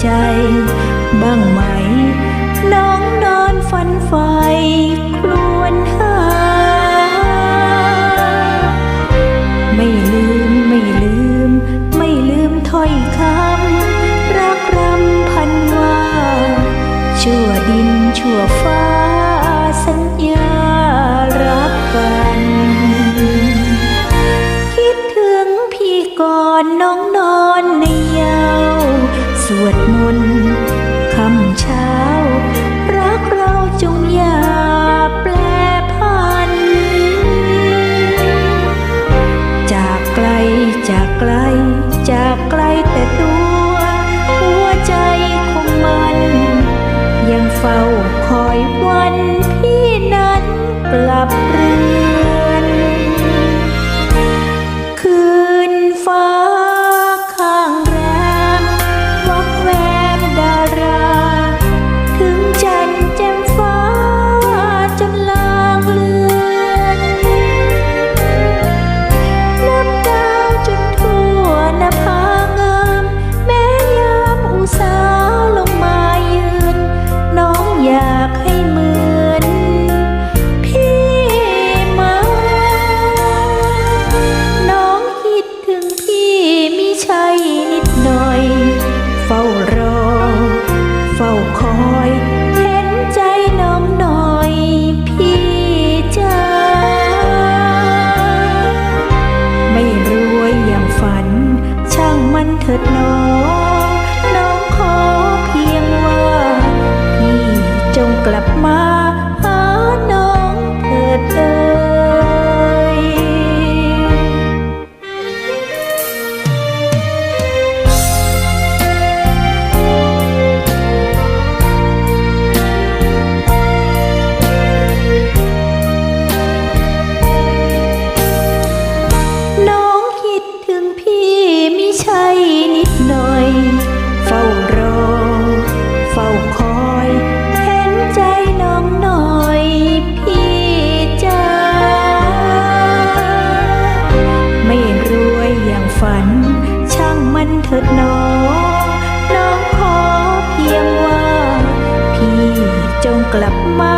ใจบ้า ไกลจากไกลจากไกลแต่ตัว ฝ้ารอ เฝ้าคอยเห็นใจน้องหน่อยพี่จ้าไม่รวยอย่างฝัน ช่างมันเถิดน้องน้องขอเพียงว่า พี่จงกลับมา ใช่นิดหน่อย เฝ้ารอ เฝ้าคอย เห็นใจน้องหน่อยพี่จ้าไม่รวยอย่างฝัน ช่างมันเถิดน้องน้องขอเพียงว่า พี่จงกลับมา